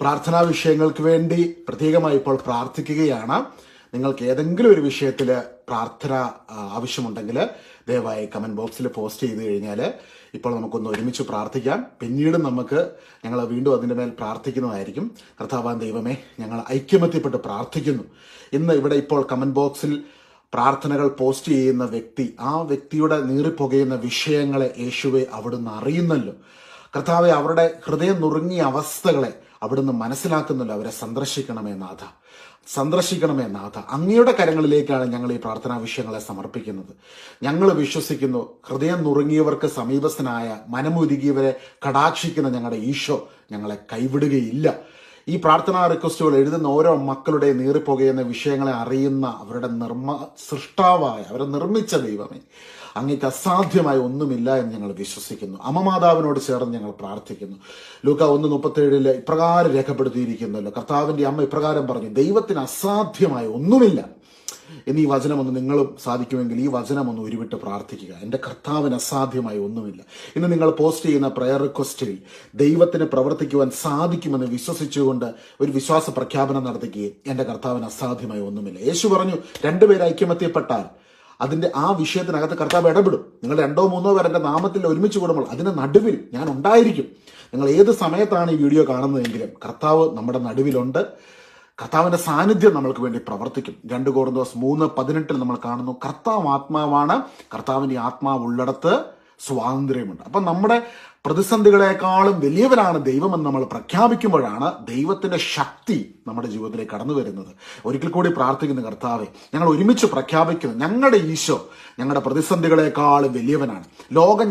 പ്രാർത്ഥനാ വിഷയങ്ങൾക്ക് വേണ്ടി പ്രത്യേകമായി ഇപ്പോൾ പ്രാർത്ഥിക്കുകയാണ്. നിങ്ങൾക്ക് ഏതെങ്കിലും ഒരു വിഷയത്തിൽ പ്രാർത്ഥന ആവശ്യമുണ്ടെങ്കിൽ ദയവായി കമന്റ് ബോക്സിൽ പോസ്റ്റ് ചെയ്ത് കഴിഞ്ഞാൽ ഇപ്പോൾ നമുക്കൊന്ന് ഒരുമിച്ച് പ്രാർത്ഥിക്കാം. പിന്നീട് നമുക്ക് ഞങ്ങൾ വീണ്ടും അതിന്റെ മേൽ പ്രാർത്ഥിക്കുന്നതായിരിക്കും. കർത്താവാൻ ദൈവമേ ഞങ്ങൾ ഐക്യമത്യപ്പെട്ട് പ്രാർത്ഥിക്കുന്നു. ഇന്ന് ഇവിടെ ഇപ്പോൾ കമന്റ് ബോക്സിൽ പ്രാർത്ഥനകൾ പോസ്റ്റ് ചെയ്യുന്ന വ്യക്തി ആ വ്യക്തിയുടെ നീറിപ്പുകയുന്ന വിഷയങ്ങളെ യേശുവെ അവിടുന്ന് അറിയുന്നല്ലോ. കർത്താവെ അവരുടെ ഹൃദയം നുറുങ്ങിയ അവസ്ഥകളെ അവിടുന്ന് മനസ്സിലാക്കുന്നല്ലോ അവരെ സന്ദർശിക്കണമേ നാഥ. സന്ദർശിക്കണമേ നാഥ. അങ്ങയുടെ കരങ്ങളിലേക്കാണ് ഞങ്ങൾ ഈ പ്രാർത്ഥനാ വിഷയങ്ങളെ സമർപ്പിക്കുന്നത്. ഞങ്ങൾ വിശ്വസിക്കുന്നു ഹൃദയം നുറുങ്ങിയവർക്ക് സമീപസ്ഥനായ മനമുരുകിയവരെ കടാക്ഷിക്കുന്ന ഞങ്ങളുടെ ഈശോ ഞങ്ങളെ കൈവിടുകയില്ല. ഈ പ്രാർത്ഥനാ റിക്വസ്റ്റുകൾ എഴുതുന്ന ഓരോ മക്കളുടെ നീറിപ്പോകുന്ന വിഷയങ്ങളെ അറിയുന്ന അവരുടെ നിർമ്മ സൃഷ്ടാവായ അവരെ നിർമ്മിച്ച ദൈവമേ അങ്ങേക്ക് അസാധ്യമായ ഒന്നുമില്ല എന്ന് ഞങ്ങൾ വിശ്വസിക്കുന്നു. അമ്മമാതാവിനോട് ചേർന്ന് ഞങ്ങൾ പ്രാർത്ഥിക്കുന്നു. ലൂക്ക ഒന്ന് മുപ്പത്തേഴിൽ ഇപ്രകാരം രേഖപ്പെടുത്തിയിരിക്കുന്നല്ലോ. കർത്താവിന്റെ അമ്മ ഇപ്രകാരം പറഞ്ഞു ദൈവത്തിന് അസാധ്യമായ ഒന്നുമില്ല. എന്ന് വചനമൊന്ന് വചനം നിങ്ങളും സാധിക്കുമെങ്കിൽ ഈ വചനമൊന്ന് ഉരുവിട്ട് പ്രാർത്ഥിക്കുക. എന്റെ കർത്താവിന് അസാധ്യമായി ഒന്നുമില്ല. ഇന്ന് നിങ്ങൾ പോസ്റ്റ് ചെയ്യുന്ന പ്രയർ റിക്വസ്റ്റിൽ ദൈവത്തിന് പ്രവർത്തിക്കുവാൻ സാധിക്കുമെന്ന് വിശ്വസിച്ചുകൊണ്ട് ഒരു വിശ്വാസ പ്രഖ്യാപനം നടത്തുകയും എന്റെ കർത്താവിന് അസാധ്യമായി ഒന്നുമില്ല. യേശു പറഞ്ഞു രണ്ടുപേർ ഐക്യമത്യപ്പെട്ടാൽ അതിന്റെ ആ വിഷയത്തിനകത്ത് കർത്താവ് ഇടപെടും. നിങ്ങൾ രണ്ടോ മൂന്നോ പേർ എന്റെ നാമത്തിൽ ഒരുമിച്ച് കൂടുമ്പോൾ അതിന്റെ നടുവിൽ ഞാൻ ഉണ്ടായിരിക്കും. നിങ്ങൾ ഏത് സമയത്താണ് ഈ വീഡിയോ കാണുന്നതെങ്കിലും കർത്താവ് നമ്മുടെ നടുവിലുണ്ട്. കർത്താവിന്റെ സാന്നിധ്യം നമ്മൾക്ക് വേണ്ടി പ്രവർത്തിക്കും. രണ്ട് കോർന്തോസ് മൂന്ന് പതിനെട്ടിൽ നമ്മൾ കാണുന്നു കർത്താവ് ആത്മാവാണ് കർത്താവിന്റെ ആത്മാവ് ഉള്ളിടത്ത് സ്വാതന്ത്ര്യമുണ്ട്. അപ്പം നമ്മുടെ പ്രതിസന്ധികളെക്കാളും വലിയവനാണ് ദൈവമെന്ന് നമ്മൾ പ്രഖ്യാപിക്കുമ്പോഴാണ് ദൈവത്തിന്റെ ശക്തി നമ്മുടെ ജീവിതത്തിലേക്ക് കടന്നു വരുന്നത്. ഒരിക്കൽ കൂടി പ്രാർത്ഥിക്കുന്ന കർത്താവെ ഞങ്ങൾ ഒരുമിച്ച് പ്രഖ്യാപിക്കുന്നു ഞങ്ങളുടെ ഈശോ ഞങ്ങളുടെ പ്രതിസന്ധികളെക്കാളും വലിയവനാണ്. ലോകം